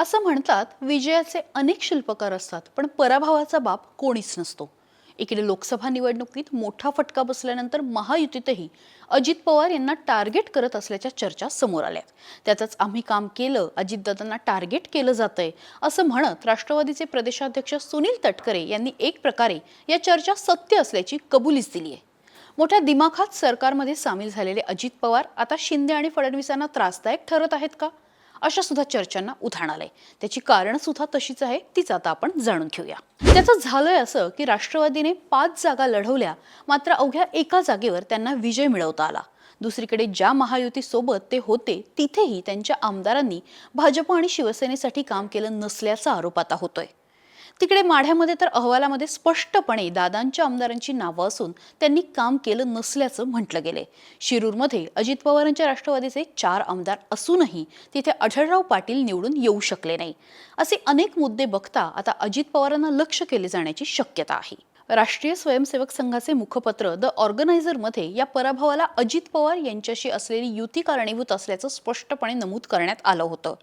असं म्हणतात विजयाचे अनेक शिल्पकार असतात पण पराभवाचा बाप कोणीच नसतो. इकडे लोकसभा निवडणुकीत मोठा फटका बसल्यानंतर महायुतीतही अजित पवार यांना टार्गेट करत असल्याच्या चर्चा समोर आल्या. त्यातच आम्ही काम केलं अजितदादांना टार्गेट केलं जातंय असं म्हणत राष्ट्रवादीचे प्रदेशाध्यक्ष सुनील तटकरे यांनी एक प्रकारे या चर्चा सत्य असल्याची कबुलीच दिली आहे मोठ्या दिमाखात सरकारमध्ये सामील झालेले अजित पवार आता शिंदे आणि फडणवीसांना त्रासदायक ठरत आहेत का? अशा सुद्धा चर्चांना उधाण आलंय. त्याची कारण सुद्धा तशीच आहे तीच आता आपण जाणून घेऊया. त्याचं झालंय असं की राष्ट्रवादीने पाच जागा लढवल्या मात्र अवघ्या एका जागेवर त्यांना विजय मिळवता आला. दुसरीकडे ज्या महायुतीसोबत ते होते तिथेही त्यांच्या आमदारांनी भाजप आणि शिवसेनेसाठी काम केलं नसल्याचा आरोप आता होतोय. तिकडे माढ्यामध्ये तर अहवालामध्ये स्पष्टपणे दादांच्या आमदारांची नावं असून त्यांनी काम केलं नसल्याचं म्हटलं गेले शिरूरमध्ये अजित पवारांच्या राष्ट्रवादीचे चार आमदार असूनही तिथे अढळराव पाटील निवडून येऊ शकले नाही. असे अनेक मुद्दे बघता आता अजित पवारांना लक्ष केले जाण्याची शक्यता आहे. राष्ट्रीय स्वयंसेवक संघाचे मुखपत्र द ऑर्गनायझरमध्ये या पराभवाला अजित पवार यांच्याशी असलेली युती कारणीभूत असल्याचं स्पष्टपणे नमूद करण्यात आलं होतं.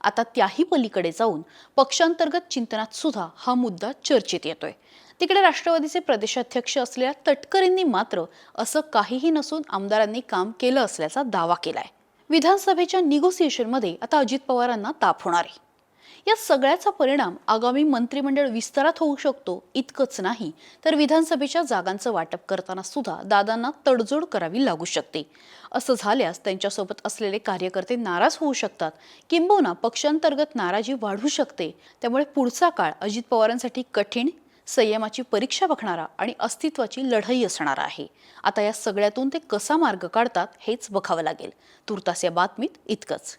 आता त्याही पलीकडे जाऊन पक्षांतर्गत चिंतनात सुद्धा हा मुद्दा चर्चेत येतोय. तिकडे राष्ट्रवादीचे प्रदेशाध्यक्ष असलेल्या तटकरेंनी मात्र असं काहीही नसून आमदारांनी काम केलं असल्याचा दावा केलाय. विधानसभेच्या निगोसिएशनमध्ये आता अजित पवारांना ताप होणार आहे. या सगळ्याचा परिणाम आगामी मंत्रिमंडळ विस्तारात होऊ शकतो इतकंच नाही तर विधानसभेच्या जागांचं वाटप करताना सुद्धा दादांना तडजोड करावी लागू शकते. असं झाल्यास त्यांच्यासोबत असलेले कार्यकर्ते नाराज होऊ शकतात. किंबहुना पक्षांतर्गत नाराजी वाढू शकते. त्यामुळे पुढचा काळ अजित पवारांसाठी कठीण संयमाची परीक्षा बघणारा आणि अस्तित्वाची लढाई असणारा आहे. आता या सगळ्यातून ते कसा मार्ग काढतात हेच बघावं लागेल. तुर्तास या बातमीत इतकंच.